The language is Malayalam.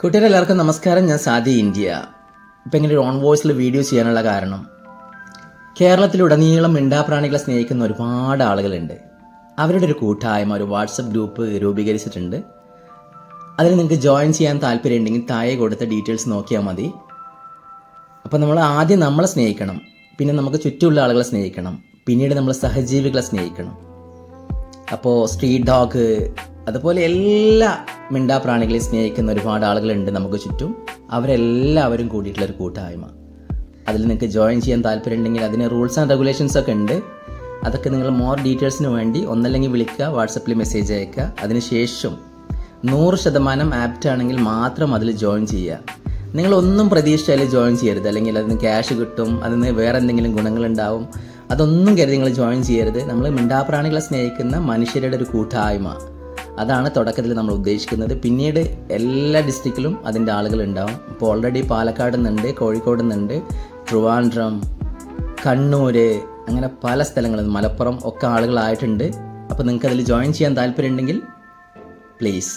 കൂട്ടുകാരെ എല്ലാവർക്കും നമസ്കാരം. ഞാൻ സാദി ഇന്ത്യ. ഇപ്പം ഇങ്ങനെ ഒരു ഓൺ വോയിസിൽ വീഡിയോ ചെയ്യാനുള്ള കാരണം കേരളത്തിലുടനീളം മിണ്ടാപ്രാണികളെ സ്നേഹിക്കുന്ന ഒരുപാട് ആളുകളുണ്ട്. അവരുടെ ഒരു കൂട്ടായ്മ ഒരു വാട്സപ്പ് ഗ്രൂപ്പ് രൂപീകരിച്ചിട്ടുണ്ട്. അതിൽ നിങ്ങൾക്ക് ജോയിൻ ചെയ്യാൻ താല്പര്യമുണ്ടെങ്കിൽ താഴെ കൊടുത്ത ഡീറ്റെയിൽസ് നോക്കിയാൽ മതി. അപ്പോൾ നമ്മൾ ആദ്യം നമ്മളെ സ്നേഹിക്കണം പിന്നെ നമുക്ക് ചുറ്റുമുള്ള ആളുകളെ സ്നേഹിക്കണം പിന്നീട് നമ്മൾ സഹജീവികളെ സ്നേഹിക്കണം. അപ്പോൾ സ്ട്രീറ്റ് ഡോഗ് അതുപോലെ എല്ലാ മിണ്ടാപ്രാണികളെയും സ്നേഹിക്കുന്ന ഒരുപാട് ആളുകളുണ്ട് നമുക്ക് ചുറ്റും. അവരെല്ലാവരും കൂടിയിട്ടുള്ള ഒരു കൂട്ടായ്മ. അതിൽ നിങ്ങൾക്ക് ജോയിൻ ചെയ്യാൻ താല്പര്യമുണ്ടെങ്കിൽ അതിന് റൂൾസ് ആൻഡ് റെഗുലേഷൻസ് ഒക്കെ ഉണ്ട്. അതൊക്കെ നിങ്ങൾ മോർ ഡീറ്റെയിൽസിന് വേണ്ടി ഒന്നല്ലെങ്കിൽ വിളിക്കുക വാട്സപ്പിൽ മെസ്സേജ് അയക്കുക. അതിനുശേഷം നൂറ് ശതമാനം ആപ്റ്റ് ആണെങ്കിൽ മാത്രം അതിൽ ജോയിൻ ചെയ്യുക. നിങ്ങളൊന്നും പ്രതീക്ഷിച്ചാൽ ജോയിൻ ചെയ്യരുത്. അല്ലെങ്കിൽ അതിന് ക്യാഷ് കിട്ടും അതിന് വേറെ എന്തെങ്കിലും ഗുണങ്ങളുണ്ടാവും അതൊന്നും കരുതി നിങ്ങൾ ജോയിൻ ചെയ്യരുത്. നമ്മൾ മിണ്ടാപ്രാണികളെ സ്നേഹിക്കുന്ന മനുഷ്യരുടെ ഒരു കൂട്ടായ്മ. അതാണ് തുടക്കത്തിൽ നമ്മൾ ഉദ്ദേശിക്കുന്നത്. പിന്നീട് എല്ലാ ഡിസ്ട്രിക്റ്റിലും അതിന്റെ ആളുകൾ ഉണ്ടാവും ഇപ്പോൾ ഓൾറെഡി പാലക്കാട് നിന്നുണ്ട് കോഴിക്കോട് നിന്നുണ്ട് ട്രിവാൻഡ്രം കണ്ണൂർ അങ്ങനെ പല സ്ഥലങ്ങളിൽ മലപ്പുറം ഒക്കെ ആളുകളായിട്ടുണ്ട്. അപ്പോൾ നിങ്ങൾക്ക് അതിൽ ജോയിൻ ചെയ്യാൻ താല്പര്യമുണ്ടെങ്കിൽ പ്ലീസ്